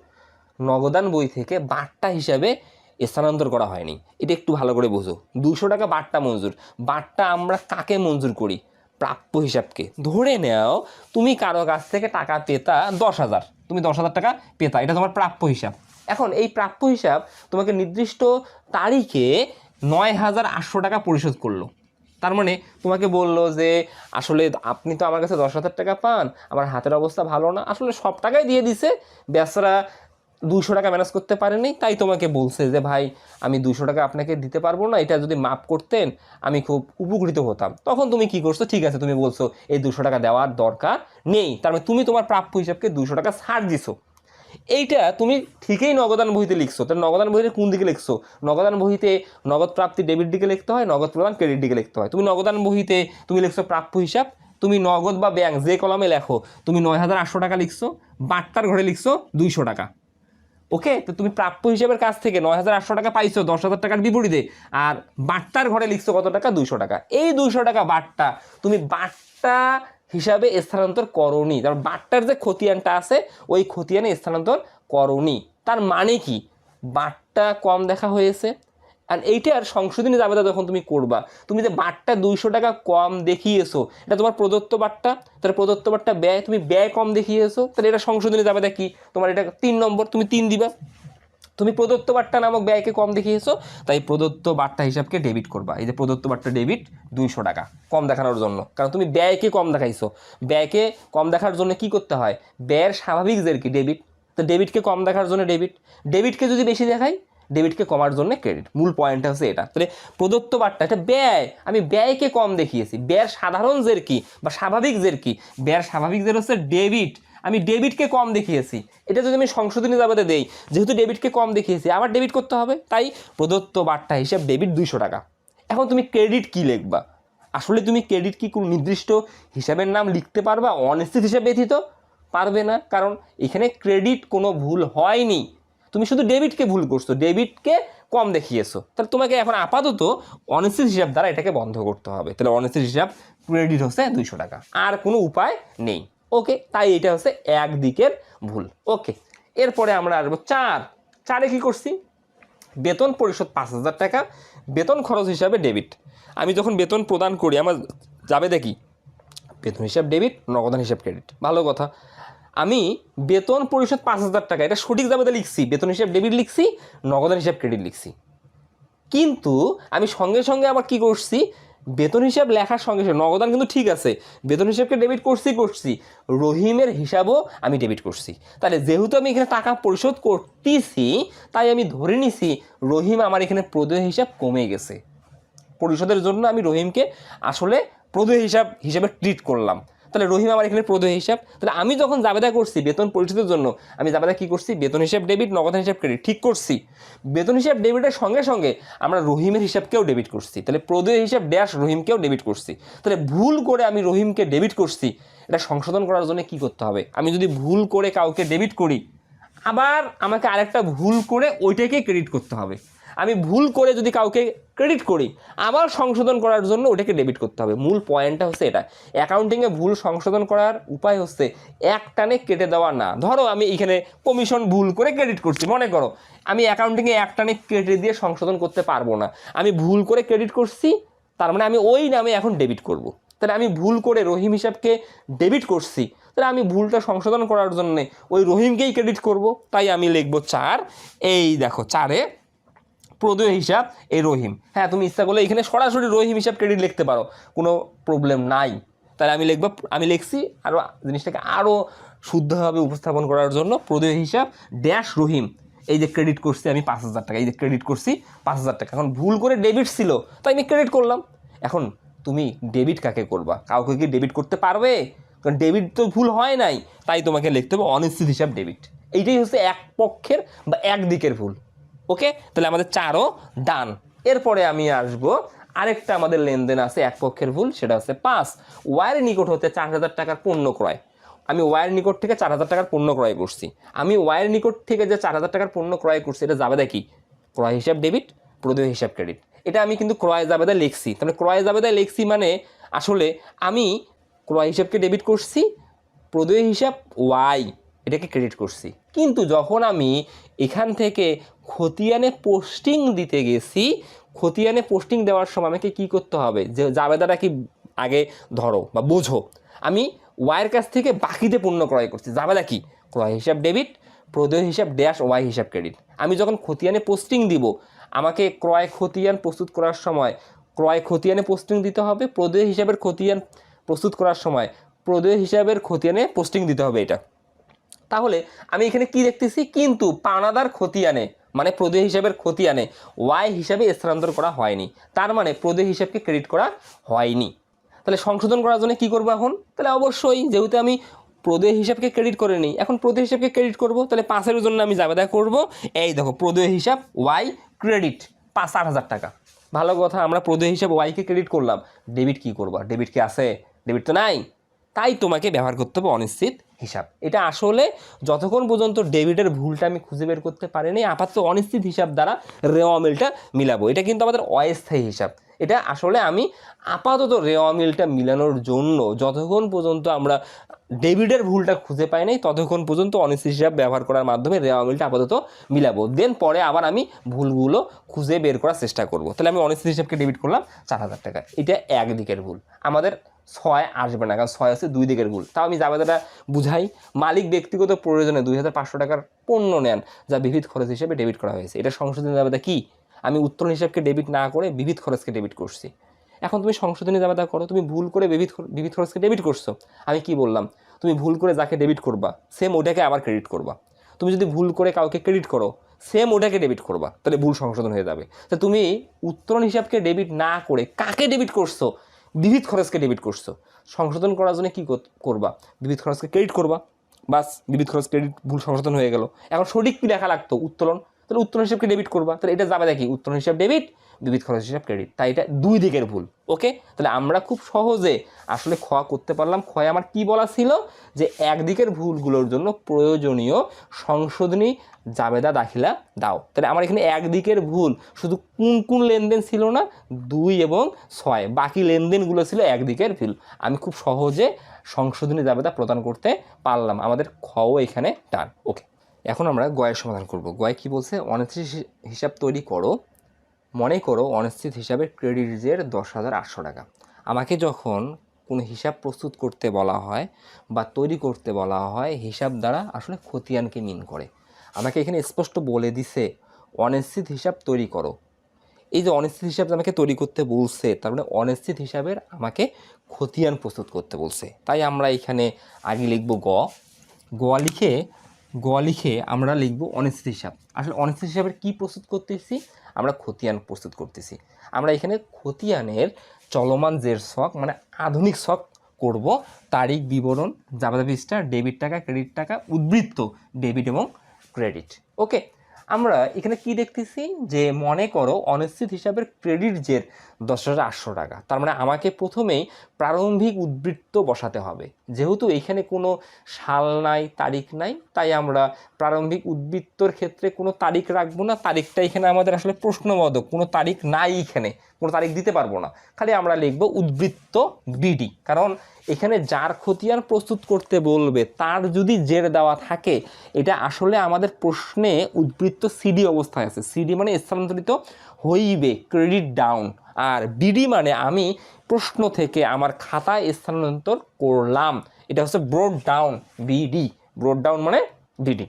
নগদান বই থেকে বাট্টা হিসাবে স্থানান্তর করা হয়নি। এটা একটু ভালো করে বোঝো। দুশো টাকা বাট্টা মঞ্জুর। বাট্টা আমরা কাকে মঞ্জুর করি? প্রাপ্য হিসাবকে। ধরে নাও, তুমি কারও কাছ থেকে টাকা পেতা দশ হাজার। তুমি দশ হাজার টাকা পেতা। এটা তোমার প্রাপ্য হিসাব। এখন এই প্রাপ্য হিসাব তোমাকে নির্দিষ্ট তারিখে নয় হাজার আটশো টাকা পরিশোধ করল। তার মানে তোমাকে বলল যে, আসলে আপনি তো আমার কাছে দশ হাজার টাকা পান, আমার হাতের অবস্থা ভালো না। আসলে সব টাকাই দিয়ে দিছে। ব্যবসারা দুশো টাকা ম্যানেজ করতে পারেনি তাই তোমাকে বলছে যে, ভাই, আমি দুশো টাকা আপনাকে দিতে পারব না, এটা যদি মাপ করতেন, আমি খুব উপকৃত হতাম। তখন তুমি কি করছ? ঠিক আছে, তুমি বলছো, এই দুশো টাকা দেওয়ার দরকার নেই। তার মানে তুমি তোমার প্রাপ্য হিসাবকে দুশো টাকা ছাড় দিছো। এইটা তুমি ঠিকই নগদান বহিতে লিখছো। তাহলে নগদান বহিতে কোন দিকে লিখছো? নগদান বহিতে নগদ প্রাপ্তি ডেবিট দিকে লিখতে হয়, নগদ প্রদান ক্রেডিট দিকে লিখতে হয়। তুমি নগদান বহিতে তুমি লিখছো প্রাপ্য হিসাব, তুমি নগদ বা ব্যাংক যে কলমে লেখো, তুমি নয় হাজার আটশো টাকা লিখছো, বাট্টার ঘরে লিখছো দুইশো টাকা। ওকে? তো তুমি প্রাপ্য হিসেবের কাছ থেকে নয় হাজার আটশো টাকা পাইছো, দশ হাজার টাকার বিপরীতে। আর বাট্টার ঘরে লিখছো কত টাকা? দুইশো টাকা। এই দুইশো টাকা বাট্টা তুমি বাট্টা হিসাবে স্থানান্তর করনি। তার বাট্টার যে খতিয়ানটা আছে, ওই খতিয়ানে স্থানান্তর করনি। তার মানে কি? বাট্টা কম দেখা হয়েছে। আর এইটার সংশোধনী জাবেদা যখন তুমি করবা, তুমি যে বাট্টা দুইশো টাকা কম দেখিয়েছো, এটা তোমার প্রদত্ত বাট্টা তাহলে প্রদত্ত বাট্টা ব্যয়, তুমি ব্যয় কম দেখিয়েছো, তাহলে এটা সংশোধনী জাবেদা কি? তোমার এটা তিন নম্বর, তুমি তিন দিবা। তুমি প্রদত্ত বাট্টা নামক ব্যয়কে কম দেখিয়েছো, তাই প্রদত্ত বাট্টা হিসাবকে ডেবিট করবা। এই যে প্রদত্ত বাট্টা ডেবিট দুইশো টাকা, কম দেখানোর জন্য। কারণ তুমি ব্যয়কে কম দেখাইছো। ব্যয়কে কম দেখার জন্য কি করতে হয়? ব্যয়ের স্বাভাবিক জের কি ডেবিট তো ডেবিটকে কম দেখার জন্য ডেবিট ডেবিটকে যদি বেশি দেখাই ডেবিটকে কমার জন্য ক্রেডিট মূল পয়েন্টটা হচ্ছে এটা। তাহলে প্রদত্ত বার্তা এটা ব্যয়। আমি ব্যয়কে কম দেখিয়েছি। ব্যয়ের সাধারণ জের কি বা স্বাভাবিক জের কি? ব্যয়ের স্বাভাবিক জের হচ্ছে ডেবিট। আমি ডেবিটকে কম দেখিয়েছি। এটা যদি আমি সংশোধনী জাবাতে দেই, যেহেতু ডেবিটকে কম দেখিয়েছি, আবার ডেবিট করতে হবে। তাই প্রদত্ত বার্তা হিসাব ডেবিট দুইশো টাকা। এখন তুমি ক্রেডিট কি লিখবা? আসলে তুমি ক্রেডিট কি কোনো নির্দিষ্ট হিসাবের নাম লিখতে পারবা? অনিশ্চিত হিসাব ব্যতীত পারবে না। কারণ এখানে ক্রেডিট কোনো ভুল হয়নি। তুমি শুধু ডেবিটকে ভুল করছ, ডেবিটকে কম দেখিয়েছো। তাহলে তোমাকে এখন আপাতত অনিশ্চিত হিসাব দ্বারা এটাকে বন্ধ করতে হবে। তাহলে অনিশ্চিত হিসাব ক্রেডিট হচ্ছে দুইশো টাকা, আর কোনো উপায় নেই। ওকে, তাই এটা হচ্ছে একদিকের ভুল। ওকে, এরপরে আমরা আসব চার। চারে কি করছি? বেতন পরিশোধ পাঁচ হাজার টাকা, বেতন খরচ হিসাবে ডেবিট। আমি যখন বেতন প্রদান করি, আমার যাবে দেখি, বেতন হিসাব ডেবিট, নগদান হিসাব ক্রেডিট। ভালো কথা। আমি বেতন পরিশোধ পাঁচ হাজার টাকা, এটা সঠিক জাবেদা লিখছি, বেতন হিসাব ডেবিট লিখছি নগদান হিসাব ক্রেডিট লিখছি। কিন্তু আমি সঙ্গে সঙ্গে আবার কি করছি, বেতন হিসাব লেখার সঙ্গে সঙ্গে নগদান কিন্তু ঠিক আছে, বেতন হিসাবকে ডেবিট করছি করছি, রহিমের হিসাবও আমি ডেবিট করছি। তাহলে যেহেতু আমি এখানে টাকা পরিশোধ করতেছি, তাই আমি ধরে নিছি রহিম আমার এখানে প্রদেয় হিসাব কমে গেছে। পরিশোধের জন্য আমি রহিমকে আসলে প্রদেয় হিসাব হিসাবে ট্রিট করলাম। তাহলে রহিম আমার এখানে প্রদেয় হিসাব। তাহলে আমি যখন জাবেদা করছি বেতন পরিশোধের জন্য, আমি জাবেদা কি করছি? বেতন হিসাব ডেবিট নগদ হিসাব ক্রেডিট ঠিক করছি। বেতন হিসাব ডেবিটের সঙ্গে সঙ্গে আমরা রহিমের হিসাবকেও ডেবিট করছি। তাহলে প্রদেয় হিসাব ড্যাশ রহিমকেও ডেবিট করছি। তাহলে ভুল করে আমি রহিমকে ডেবিট করছি, এটা সংশোধন করার জন্য কি করতে হবে? আমি যদি ভুল করে কাউকে ডেবিট করি, আবার আমাকে আরেকটা ভুল করে ওইটাকে ক্রেডিট করতে হবে। আমি ভুল করে যদি কাউকে ক্রেডিট করি আবার সংশোধন করার জন্য ওটাকে ডেবিট করতে হবে। মূল পয়েন্টটা হচ্ছে এটা। অ্যাকাউন্টিংয়ে ভুল সংশোধন করার উপায় হচ্ছে, এক টানে কেটে দেওয়া না। ধরো আমি এখানে কমিশন ভুল করে ক্রেডিট করছি, মনে করো। আমি অ্যাকাউন্টিংয়ে এক টানে কেটে দিয়ে সংশোধন করতে পারব না। আমি ভুল করে ক্রেডিট করছি, তার মানে আমি ওই নামে এখন ডেবিট করব। তাহলে আমি ভুল করে রহিম হিসাবকে ডেবিট করছি, তাহলে আমি ভুলটা সংশোধন করার জন্যে ওই রহিমকেই ক্রেডিট করব। তাই আমি লিখব চার, এই দেখো, চারে প্রদেয় হিসাব এই রহিম। হ্যাঁ তুমি ইচ্ছা করলে এখানে সরাসরি রহিম হিসাব ক্রেডিট লিখতে পারো। কোনো প্রবলেম নাই। তাহলে আমি লিখব, আমি লিখছি আরও জিনিসটাকে আরও শুদ্ধভাবে উপস্থাপন করার জন্য প্রদেয় হিসাব ড্যাশ রহিম। এই যে ক্রেডিট করছি আমি পাঁচ হাজার টাকা, এই যে ক্রেডিট করছি পাঁচ হাজার টাকা। এখন ভুল করে ডেবিট ছিল, তাই আমি ক্রেডিট করলাম। এখন তুমি ডেবিট কাকে করবা? কাউকে কি ডেবিট করতে পারবে? কারণ ডেবিট তো ভুল হয় নাই, তাই তোমাকে লিখতে হবে অনিশ্চিত হিসাব ডেবিট এইটাই হচ্ছে এক পক্ষের বা এক দিকের ভুল। ওকে? তাহলে আমাদের চারও ডান। এরপরে আমি আসব, আরেকটা আমাদের লেনদেন আছে, এক পক্ষের ভুল, সেটা হচ্ছে পাঁচ। ওয়ার নিকট হতে চার হাজার টাকার পণ্য ক্রয়। আমি ওয়ার নিকট থেকে চার হাজার টাকার পণ্য ক্রয় করছি। আমি ওয়ার নিকট থেকে যে চার হাজার টাকার পণ্য ক্রয় করছি, এটা যাবে দেখি ক্রয় হিসাব ডেবিট, প্রদেয় হিসাব ক্রেডিট। এটা আমি কিন্তু ক্রয় জাবেদায় লিখছি। তাহলে ক্রয় জাবেদায় লিখছি মানে আসলে আমি ক্রয় হিসাবকে ডেবিট করছি, প্রদেয় হিসাব ওয়াই। এটাকে ক্রেডিট করছি। কিন্তু যখন আমি এখান থেকে খতিয়ানে পোস্টিং দিতে গেছি, খতিয়ানে পোস্টিং দেওয়ার সময় আমাকে কী করতে হবে? যে জাবেদাটা কি আগে ধরো বা বোঝো। আমি ওয়াইয়ের কাছ থেকে বাকিতে পণ্য ক্রয় করছি। জাবেদা কি? ক্রয় হিসাব ডেবিট প্রদেয় হিসাব ড্যাশ ওয়াই হিসাব ক্রেডিট আমি যখন খতিয়ানে পোস্টিং দিব, আমাকে ক্রয় খতিয়ান প্রস্তুত করার সময়, ক্রয় খতিয়ানে পোস্টিং দিতে হবে, প্রদেয় হিসাবের খতিয়ান প্রস্তুত করার সময়, প্রদেয় হিসাবের খতিয়ানে পোস্টিং দিতে হবে এটা। তাহলে আমি এখানে কি দেখতেছি? কিন্তু পাওনাদার খতিয়ানে মানে প্রদেয় হিসাবের খতিয়ানে ওয়াই হিসাবে স্থানান্তর করা হয়নি। তার মানে প্রদেয় হিসাবকে ক্রেডিট করা হয়নি। তাহলে সংশোধন করার জন্য কি করব এখন? তাহলে অবশ্যই যেহেতু আমি প্রদেয় হিসাবকে ক্রেডিট করে নিই, এখন প্রদেয় হিসাবকে ক্রেডিট করব, তাহলে পাঁচের জন্য আমি জাবেদা করব। এই দেখো, প্রদেয় হিসাব ওয়াই ক্রেডিট পাঁচ আট হাজার টাকা। ভালো কথা, আমরা প্রদেয় হিসাব ওয়াইকে ক্রেডিট করলাম। ডেবিট কি করবা? ডেবিট কি আছে? ডেবিট তো নাই। তাই তোমাকে ব্যবহার করতে হবে অনিশ্চিত হিসাব। এটা আসলে যতক্ষণ পর্যন্ত ডেবিটের ভুলটা আমি খুঁজে বের করতে পারিনি, আপাতত অনিশ্চিত হিসাব দ্বারা রেওয়ামিলটা মিলাবো। এটা কিন্তু আমাদের অস্থায়ী হিসাব। এটা আসলে আমি আপাতত রেওয়ামিলটা মিলানোর জন্য যতক্ষণ পর্যন্ত আমরা ডেবিটের ভুলটা খুঁজে পাই নাই। ততক্ষণ পর্যন্ত অনিশ্চিত হিসাব ব্যবহার করার মাধ্যমে রেওয়া মিলটা আপাতত মিলাবো। দেন পরে আবার আমি ভুলগুলো খুঁজে বের করার চেষ্টা করব। তাহলে আমি অনিশ্চিত হিসাবকে ডেবিট করলাম চার হাজার টাকা। এটা একদিকের ভুল। আমাদের ছয় আসবে না, কারণ ছয় আছে দুই দিকের ভুল। তাও আমি জাবেদাটা বুঝাই। মালিক ব্যক্তিগত প্রয়োজনে দুই হাজার পাঁচশো টাকার পণ্য নেন, যা বিবিধ খরচ হিসেবে ডেবিট করা হয়েছে। এটা সংশোধন জাবেদা কি? আমি উত্তোলন হিসাবকে ডেবিট না করে বিবিধ খরচকে ডেবিট করছি। এখন তুমি সংশোধনী জাবেদা করো, তুমি ভুল করে খ- বিবিধ খরচকে ডেবিট করছ। আমি কি বললাম? তুমি ভুল করে যাকে ডেবিট করবা সেম ওটাকে আবার ক্রেডিট করবা। তুমি যদি ভুল করে কাউকে ক্রেডিট করো সেম ওটাকে ডেবিট করবা, তাহলে ভুল সংশোধন হয়ে যাবে। তা তুমি উত্তরণ হিসাবকে ডেবিট না করে কাকে ডেবিট করছ? বিবিধ খরচকে ডেবিট করছ। সংশোধন করার জন্য কী করবা? বিবিধ খরচকে ক্রেডিট করবা। বাস, বিবিধ খরচ ক্রেডিট ভুল সংশোধন হয়ে গেল। এখন সঠিক কী লেখা লাগতো? উত্তোলন। তাহলে উত্তোলন হিসাবকে ডেবিট করবা। তাহলে এটা যাবে দেখি। উত্তোলন হিসাব ডেবিট বিবিধ খরচ হিসাব ক্রেডিট তাই এটা দুই দিকের ভুল ওকে তাহলে আমরা খুব সহজে আসলে ক্ষয় করতে পারলাম। ক্ষয় আমার কি বলা ছিল? যে একদিকের ভুলগুলোর জন্য প্রয়োজনীয় সংশোধনী, জাবেদা, দাখিলা দাও। তাহলে আমার এখানে একদিকের ভুল, শুধু কোন কোন লেনদেন ছিল না? দুই এবং ছয়। বাকি লেনদেনগুলো ছিল একদিকের ভুল। আমি খুব সহজে সংশোধনী, জাবেদা প্রদান করতে পারলাম। আমাদের খও এখানে টান ওকে এখন আমরা গয়ের সমাধান করব। গয় কি বলছে? হি- হিসাব তৈরি করো। মনে করো অনিশ্চিত হিসাবের ক্রেডিট রিজের দশ হাজার আটশো টাকা। আমাকে যখন কোনো হিসাব প্রস্তুত করতে বলা হয় বা তৈরি করতে বলা হয়, হিসাব দ্বারা আসলে খতিয়ানকে মিন করে। আমাকে এখানে স্পষ্ট বলে দিছে, অনিশ্চিত হিসাব তৈরি করো। এই যে অনিশ্চিত হিসাব আমাকে তৈরি করতে বলছে, তার মানে অনিশ্চিত হিসাবের আমাকে খতিয়ান প্রস্তুত করতে বলছে। তাই আমরা এখানে আগে লিখব গ। গ লিখে গ লিখে আমরা লিখব অনিশ্চিত হিসাব। আসলে অনিশ্চিত হিসাবের কি প্রস্তুত করতেছি? আমরা খতিয়ান প্রস্তুত করতেছি। আমরা এখানে খতিয়ানের চলমান জের শখ মানে আধুনিক শখ করব, তারিখ, বিবরণ জাবাদা পৃষ্ঠা, ডেবিট টাকা, ক্রেডিট টাকা, উদ্বৃত্ত ডেবিট এবং ক্রেডিট। ওকে, আমরা এখানে কি দেখতেছি? যে মনে করো অনিশ্চিত হিসাবের ক্রেডিট জের দশ হাজার আটশো টাকা। তার মানে আমাকে প্রথমেই প্রারম্ভিক উদ্বৃত্ত বসাতে হবে। যেহেতু এখানে কোনো সাল নাই, তারিখ নাই, তাই আমরা প্রারম্ভিক উদ্বৃত্তর ক্ষেত্রে কোনো তারিখ রাখব না। তারিখটা এখানে আমাদের আসলে প্রশ্নবোধক। কোনো তারিখ নাই এখানে। কোনো তারিখ দিতে পারব না। খালি আমরা লিখব উদ্বৃত্ত বিডি। কারণ এখানে যার খতিয়ান প্রস্তুত করতে বলবে, তার যদি জের দেওয়া থাকে, এটা আসলে আমাদের প্রশ্নে উদ্বৃত্ত সিডি অবস্থায় আছে। সিডি মানে স্থানান্তরিত হইবে, ক্রেডিট ডাউন। আর বিডি মানে আমি প্রশ্ন থেকে আমার খাতায় স্থানান্তর করলাম। এটা হচ্ছে brought down BD. Brought down মানে বিডি।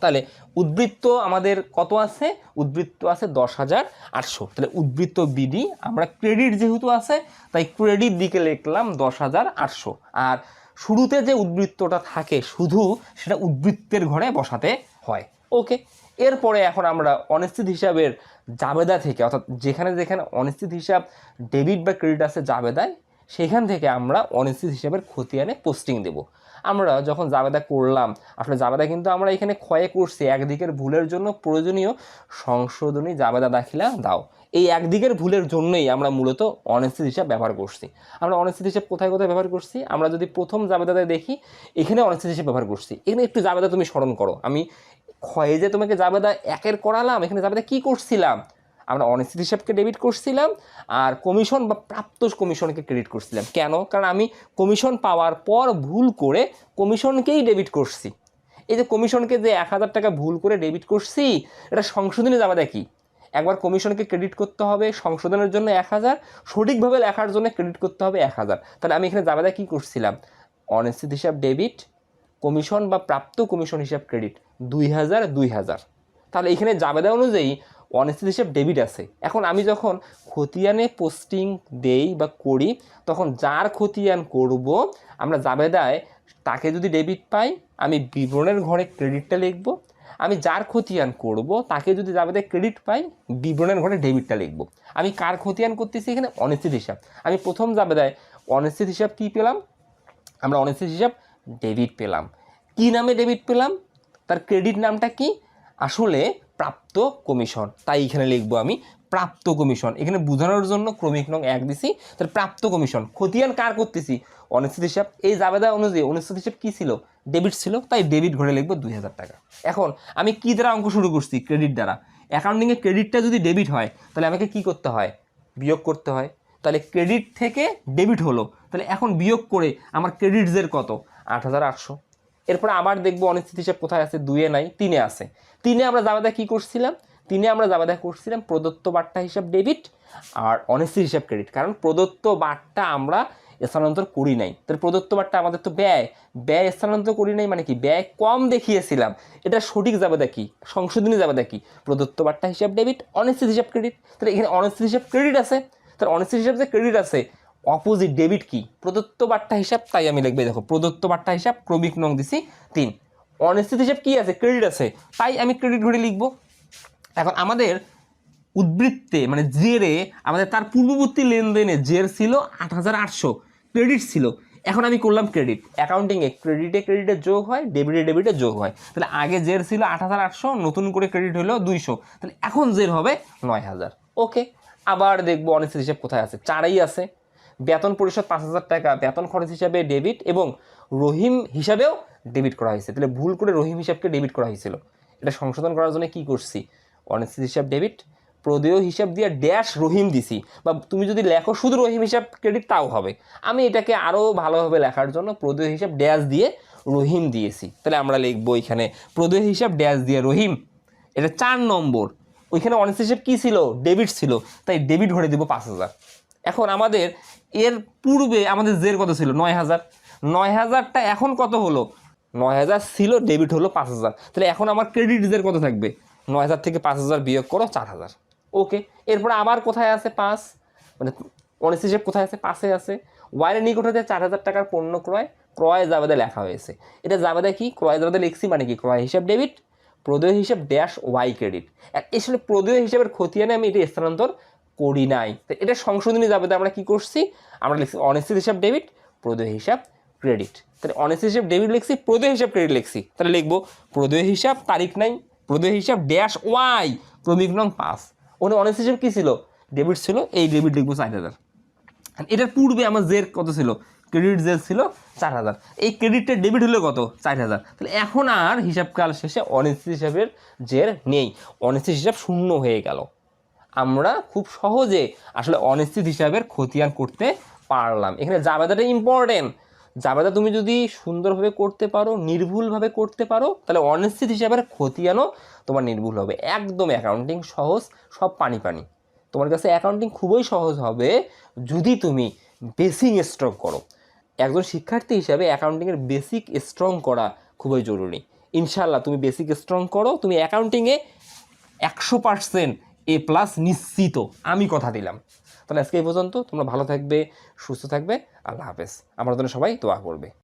তাহলে উদ্বৃত্ত আমাদের কত আছে? উদ্বৃত্ত আছে দশ হাজার আটশো। তাহলে উদ্বৃত্ত বিডি, আমরা ক্রেডিট যেহেতু আছে, তাই ক্রেডিট দিকে লিখলাম দশ হাজার আটশো। আর শুরুতে যে উদ্বৃত্তটা থাকে, শুধু সেটা উদ্বৃত্তের ঘরে বসাতে হয়। ওকে এরপরে এখন আমরা অনিশ্চিত হিসাবের জাবেদা থেকে, অর্থাৎ যেখানে যেখানে অনিশ্চিত হিসাব ডেবিট বা ক্রেডিট আছে জাবেদায়, সেখান থেকে আমরা অনিশ্চিত হিসাবের খতিয়ানে পোস্টিং দেব। আমরা যখন জাবেদা করলাম, আসলে জাবেদা কিন্তু আমরা এখানে ক্ষয়ে করছি। একদিকের ভুলের জন্য প্রয়োজনীয় সংশোধনী জাবেদা দাখিলা দাও। এই একদিকের ভুলের জন্যই আমরা মূলত অনিশ্চিত হিসাব ব্যবহার করছি। আমরা অনিশ্চিত হিসাব কোথায় কোথায় ব্যবহার করছি? আমরা যদি প্রথম জাবেদাতে দেখি, এখানে অনিশ্চিত হিসাব ব্যবহার করছি। এখানে একটু জাবেদা তুমি স্মরণ করো। আমি ক্ষয়ে যে তোমাকে জাবেদা একের করালাম, এখানে জাবেদা কি করছিলাম? আমরা অনিশ্চিত হিসাবকে ডেবিট করছিলাম আর কমিশন বা প্রাপ্ত কমিশনকে ক্রেডিট করছিলাম। কেন? কারণ আমি কমিশন পাওয়ার পর ভুল করে কমিশনকেই ডেবিট করছি। এই যে কমিশনকে যে এক হাজার টাকা ভুল করে ডেবিট করছি, এটা সংশোধনী জাবেদা কি? একবার কমিশনকে ক্রেডিট করতে হবে সংশোধনের জন্য এক হাজার, সঠিকভাবে লেখার জন্য ক্রেডিট করতে হবে এক হাজার। তাহলে আমি এখানে জাবেদা কী করছিলাম? অনিশ্চিত হিসাব ডেবিট কমিশন বা প্রাপ্ত কমিশন হিসাব ক্রেডিট দুই হাজার দুই হাজার। তাহলে এখানে জাবেদা অনুযায়ী অনিশ্চিত হিসাব ডেবিট আছে। এখন আমি যখন খতিয়ানে পোস্টিং দেই বা করি, তখন যার খতিয়ান করব, আমরা জাবেদায় তাকে যদি ডেবিট পাই, আমি বিবরণের ঘরে ক্রেডিটটা লিখব। আমি যার খতিয়ান করব, তাকে যদি জাবেদায় ক্রেডিট পাই, বিবরণের ঘরে ডেবিটটা লিখব। আমি কার খতিয়ান করতেছি এখানে? অনিশ্চিত হিসাব। আমি প্রথম জাবেদায় অনিশ্চিত হিসাব কী পেলাম? আমরা অনিশ্চিত হিসাব ডেবিট পেলাম। কি নামে ডেবিট পেলাম? তার ক্রেডিট নামটা কি? আসলে প্রাপ্ত কমিশন। তাই এখানে লিখব আমি প্রাপ্ত কমিশন। এখানে বোঝানোর জন্য ক্রমিক নং এক দিছি। তাহলে প্রাপ্ত কমিশন। খতিয়ান কার করতেছি? অনিশ্চিত হিসাব। এই জাবেদা অনুযায়ী অনিশ্চিত হিসাব কী ছিল? ডেবিট ছিল। তাই ডেবিট ঘরে লিখব দুই হাজার টাকা। এখন আমি কি দ্বারা অঙ্ক শুরু করছি ক্রেডিট দ্বারা? অ্যাকাউন্টিংয়ে ক্রেডিটটা যদি ডেবিট হয়, তাহলে আমাকে কি করতে হয়? বিয়োগ করতে হয়। তাহলে ক্রেডিট থেকে ডেবিট হলো। তাহলে এখন বিয়োগ করে আমার ক্রেডিটসের কত? আট হাজার আটশো। এরপরে আবার দেখব অনিশ্চিত হিসাব কোথায় আছে, দুইয়ে নাই, তিনে আছে। তিনে আমরা জাবেদা কি করছিলাম? তিনে আমরা জাবেদা করছিলাম প্রদত্ত বার্তা হিসাব ডেবিট আর অনিশ্চিত হিসাব ক্রেডিট। কারণ প্রদত্ত বার্তা আমরা স্থানান্তর করি নাই। তাহলে প্রদত্ত বার্তা আমাদের তো ব্যয়। ব্যয় স্থানান্তর করি নাই মানে কি? ব্যয় কম দেখিয়েছিলাম। এটা সঠিক জাবেদা কি? সংশোধনী জাবেদা কি? প্রদত্ত বার্তা হিসাব ডেবিট, অনিশ্চিত হিসাব ক্রেডিট। তাহলে এখানে অনিশ্চিত হিসাব ক্রেডিট আছে। তাহলে অনিশ্চিত হিসাব যে ক্রেডিট আছে অপোজিট ডেবিট কি? প্রদত্ত বার্তা হিসাব, তাই আমি লিখবে, দেখো, প্রদত্ত বার্তা হিসাব, ক্রমিক নং দিছি তিন। অনিশ্চিত হিসাব কি আছে? ক্রেডিট আছে। তাই আমি ক্রেডিট ঘড়ি লিখব। এখন আমাদের উদ্বৃত্তে মানে জেরে, আমাদের তার পূর্ববর্তী লেনদেনে জের ছিল আট হাজার আটশো। ক্রেডিট ছিল। এখন আমি করলাম ক্রেডিট। অ্যাকাউন্টিংয়ে ক্রেডিটে ক্রেডিটে যোগ হয়, ডেবিটে ডেবিটে যোগ হয়। তাহলে আগে জের ছিল আট হাজার আটশো, নতুন করে ক্রেডিট হলো দুইশো। তাহলে এখন জের হবে নয় হাজার। ওকে, আবার দেখব অনিশ্চিত হিসাব কোথায় আছে। চারেই আছে। বেতন পরিশোধ পাঁচ হাজার টাকা, বেতন খরচ হিসাবে ডেবিট এবং রহিম হিসাবেও ডেবিট করা হয়েছে। তাহলে ভুল করে রহিম হিসাবকে ডেবিট করা হয়েছিল। এটা সংশোধন করার জন্য কি করছি? অনিশ্চিত হিসাব ডেবিট প্রদেয় হিসাব দিয়ে ড্যাশ রহিম দিছি। বা তুমি যদি লেখো শুধু রহিম হিসাব ক্রেডিট তাও হবে। আমি এটাকে আরও ভালোভাবে লেখার জন্য প্রদেয় হিসাব ড্যাশ দিয়ে রহিম দিয়েছি। তাহলে আমরা লিখব এখানে, প্রদেয় হিসাব ড্যাশ দিয়ে রহিম। এটা চার নম্বর। ওইখানে অনিশ্চিত হিসাব কী ছিল? ডেবিট ছিল। তাই ডেবিট ভরে দিব পাঁচ হাজার। এখন আমাদের এর পূর্বে আমাদের জের কত ছিল? নয় হাজার। নয় হাজারটা এখন কত হলো? নয় হাজার ছিল ডেবিট হলো পাঁচ হাজার। তাহলে এখন আমার ক্রেডিট জের কত থাকবে? নয় হাজার থেকে পাঁচ হাজার বিয়োগ করো চার হাজার। ওকে এরপরে আমার কোথায় আছে পাঁচ? মানে অনিশ্চিত হিসেব কোথায় আছে? পাশে আছে। ওয়াইয়ের নিকট হতে চার হাজার টাকার পণ্য ক্রয়। ক্রয় জাবেদা লেখা হয়েছে। এটা জাবেদা কি? ক্রয় জাবেদা লিখছি মানে কি? ক্রয় হিসাব ডেবিট প্রদেয় হিসাব ড্যাশ ওয়াই ক্রেডিট আসলে প্রদেয় হিসাবের খতিয়ানে আমি এটা স্থানান্তর করি নাই। তো এটা সংশোধনী জাবেদা আমরা কি করছি? আমরা লিখছি অনিশ্চিত হিসাব ডেবিট প্রদেয় হিসাব ক্রেডিট তাহলে অনিশ্চিত হিসাব ডেবিট লিখছি, প্রদেয় হিসাব ক্রেডিট লিখছি। তাহলে লিখব, প্রদেয় হিসাব তারিখ নাই, প্রদেয় হিসাব ড্যাশ ওয়াই ক্রমিক নং পাঁচ। ওখানে অনিশ্চিত হিসাব কী ছিল? ডেবিট ছিল, এই ডেবিট লিখব চার হাজার। এটার পূর্বে আমার জের কত ছিল? ক্রেডিট জের ছিল চার হাজার। এই ক্রেডিটটা ডেবিট হলো কত? চার হাজার। তাহলে এখন আর হিসাবকাল শেষে অনিশ্চিত হিসাবের জের নেই। অনিশ্চিত হিসাব শূন্য হয়ে গেল। আমরা খুব সহজে আসলে অনিশ্চিত হিসাবের খতিয়ান করতে পারলাম। এখানে জাবেদাটা ইম্পর্টেন্ট জাবেদা তুমি যদি সুন্দরভাবে করতে পারো, নির্ভুলভাবে করতে পারো, তাহলে অনিশ্চিত হিসাবের খতিয়ানও তোমার নির্ভুল হবে। একদম অ্যাকাউন্টিং সহজ, সব পানি পানি। তোমার কাছে অ্যাকাউন্টিং খুবই সহজ হবে যদি তুমি বেসিক স্ট্রং করো। একজন শিক্ষার্থী হিসাবে অ্যাকাউন্টিংয়ের বেসিক স্ট্রং করা খুবই জরুরি। ইনশাল্লাহ তুমি বেসিক স্ট্রং করো, তুমি অ্যাকাউন্টিংয়ে একশো পার্সেন্ট এ প্লাস নিশ্চিত। আমি কথা দিলাম। তাহলে আজকে এই পর্যন্ত। তোমরা ভালো থাকবে, সুস্থ থাকবে। আল্লাহ হাফেজ। আমার জন্য সবাই দোয়া করবে।